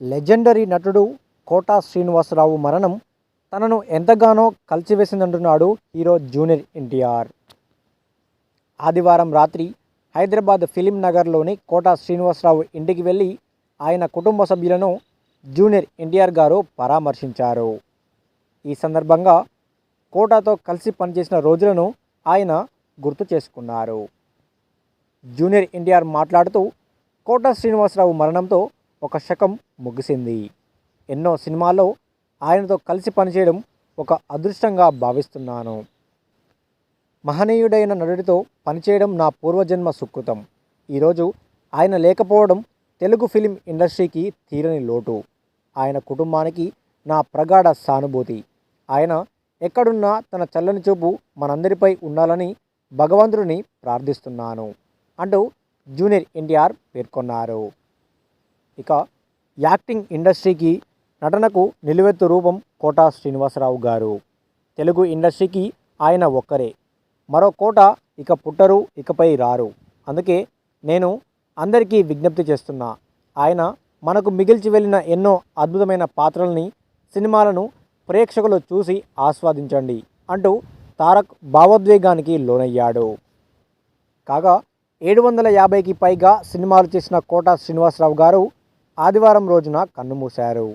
Legendary నటుడు quota Srinivasarao మరణం తనను ఎంతగానో కలిసివేసిందంటున్నాడు హీరో జూనియర్ ఎన్టీఆర్. ఆదివారం రాత్రి హైదరాబాద్ ఫిలిం నగర్లోని కోటా శ్రీనివాసరావు ఇంటికి వెళ్ళి ఆయన కుటుంబ సభ్యులను జూనియర్ ఎన్టీఆర్ గారు పరామర్శించారు. ఈ సందర్భంగా కోటాతో కలిసి పనిచేసిన రోజులను ఆయన గుర్తు చేసుకున్నారు. జూనియర్ ఎన్టీఆర్ మాట్లాడుతూ కోటా శ్రీనివాసరావు మరణంతో ఒక శకం ముగిసింది. ఎన్నో సినిమాల్లో ఆయనతో కలిసి పనిచేయడం ఒక అదృష్టంగా భావిస్తున్నాను. మహనీయుడైన నటుడితో పనిచేయడం నా పూర్వజన్మ సుకృతం. ఈరోజు ఆయన లేకపోవడం తెలుగు ఫిలిం ఇండస్ట్రీకి తీరని లోటు. ఆయన కుటుంబానికి నా ప్రగాఢ సానుభూతి. ఆయన ఎక్కడున్నా తన చల్లని చూపు మనందరిపై ఉండాలని భగవంతుడిని ప్రార్థిస్తున్నాను అంటూ జూనియర్ ఎన్టీఆర్ పేర్కొన్నారు. ఇక యాక్టింగ్ ఇండస్ట్రీకి నటనకు నిలువెత్తు రూపం కోట శ్రీనివాసరావు గారు. తెలుగు ఇండస్ట్రీకి ఆయన ఒక్కరే. మరో కోట ఇక పుట్టరు ఇకపై రారు. అందుకే నేను అందరికీ విజ్ఞప్తి చేస్తున్నా ఆయన మనకు మిగిల్చి వెళ్ళిన ఎన్నో అద్భుతమైన పాత్రల్ని సినిమాలను ప్రేక్షకులు చూసి ఆస్వాదించండి అంటూ తారక్ భావోద్వేగానికి లోనయ్యాడు. కాగా ఏడు వందల యాభైకి పైగా సినిమాలు చేసిన కోట శ్రీనివాసరావు గారు ఆదివారం రోజున కన్నుమూశారు